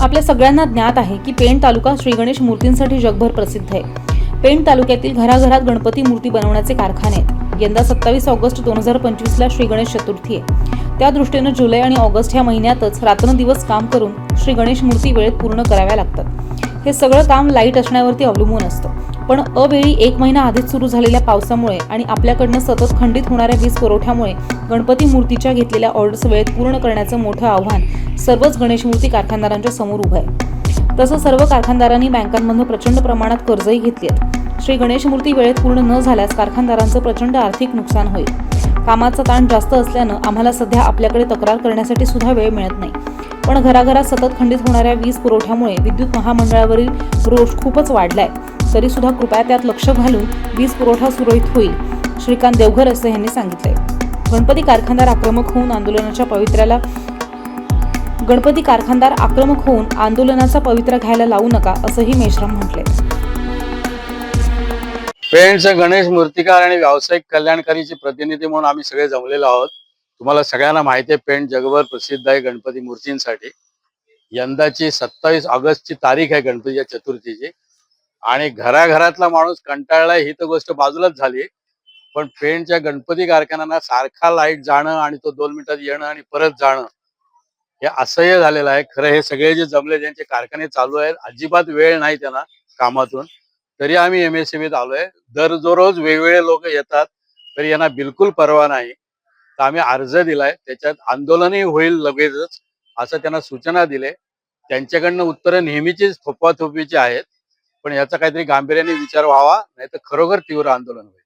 आपल्या सगळ्यांना ज्ञात आहे की पेण तालुका श्री गणेश मूर्तींसाठी जगभर प्रसिद्ध आहे. पेण तालुक्यातील घराघरात गणपती मूर्ती बनवण्याचे कारखाने आहेत. यंदा सत्तावीस ऑगस्ट दोन हजार पंचवीसला श्री गणेश चतुर्थी आहे. त्या दृष्टीनं जुलै आणि ऑगस्ट ह्या महिन्यातच रात्रंदिवस काम करून श्री गणेश मूर्ती वेळेत पूर्ण कराव्या लागतात. हे सगळं काम लाइट असण्यावरती अवलंबून असतं. पण अवेळी एक महिना आधीच सुरू झालेल्या पावसामुळे आणि आपल्याकडनं सतत खंडित होणाऱ्या वीज पुरवठ्यामुळे गणपती मूर्तीच्या घेतलेल्या ऑर्डर्स वेळेत पूर्ण करण्याचं मोठं आव्हान सर्वच गणेश मूर्ती कारखानदारांच्या समोर उभं आहे. तसं सर्व कारखानदारांनी बँकांमधून प्रचंड प्रमाणात कर्जही घेतली आहेत. श्री गणेश मूर्ती वेळेत पूर्ण न झाल्यास कारखानदारांचं प्रचंड आर्थिक नुकसान होईल. कामाचा ताण जास्त असल्यानं आम्हाला सध्या आपल्याकडे तक्रार करण्यासाठी सुद्धा वेळ मिळत नाही. पण घराघरात सतत खंडित होणाऱ्या वीज पुरवठ्यामुळे विद्युत महामंडळावरील रोष खूपच वाढलाय. तरी सुद्धा कृपया त्यात लक्ष घालून वीज पुरवठा सुरळीत होईल श्रीकांत देवघर असं यांनी सांगितलंय गणपती कारखानदार आक्रमक होऊन आंदोलनाच्या पवित्र्याला गणपती कारखानदार आक्रमक होऊन आंदोलनाचा पवित्रा घ्यायला लावू नका असंही मेश्राम म्हटले. पेंट गणेश मूर्तिकार आणि व्यावसायिक कल्याणकारीचे प्रतिनिधी म्हणून आम्ही सगळे जमलेलो आहोत. तुम्हाला सगळ्यांना माहिती आहे पेंट जगभर प्रसिद्ध आहे गणपती मूर्तींसाठी. यंदाची सत्तावीस ऑगस्टची तारीख आहे गणपतीच्या चतुर्थीची. आणि घराघरातला माणूस कंटाळलाय ही तर गोष्ट बाजूलाच झाली. पण पेंटच्या गणपती कारखान्यांना सारखा लाइट जाणं आणि तो दोन मिनिटात येणं आणि परत जाणं हे असह्य झालेलं आहे. खरं हे सगळे जे जमले ज्यांचे कारखाने चालू आहेत अजिबात वेळ नाही त्यांना कामातून. तरी आम्ही एम एस आलोय. दर जो रोज वेगवेगळे लोक येतात. तरी यांना बिलकुल परवा नाही. तर आम्ही अर्ज दिलाय. त्याच्यात आंदोलनही होईल लगेचच असं त्यांना सूचना दिले. त्यांच्याकडनं उत्तरं नेहमीचीच थोपाथोपीची आहेत. पण याचा काहीतरी गांभीर्याने विचार व्हावा नाही तर खरोखर तीव्र आंदोलन होईल.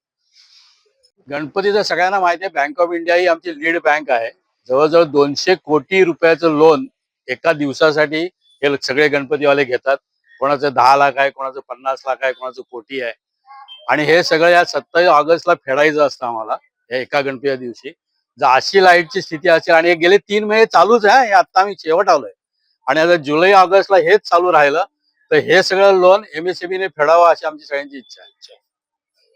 गणपतीचं सगळ्यांना माहिती आहे बँक ऑफ इंडिया ही आमची लीड बँक आहे. जवळजवळ दोनशे कोटी रुपयाचं लोन एका दिवसासाठी हे सगळे गणपतीवाले घेतात. कोणाचं दहा लाख आहे कोणाचं पन्नास लाख आहे कोणाचं कोटी आहे. आणि हे सगळं या सत्तावीस ऑगस्टला फेडायचं असतं आम्हाला या एका गणपतीच्या दिवशी. जर अशी लाईटची स्थिती असेल आणि गेले तीन महिने चालूच आहे हे आता आम्ही शेवट आलोय. आणि आता जुलै ऑगस्टला हेच चालू राहिलं. तर हे सगळं लोन एमएसएमईने फेडावं अशी आमची सगळ्यांची इच्छा आहे.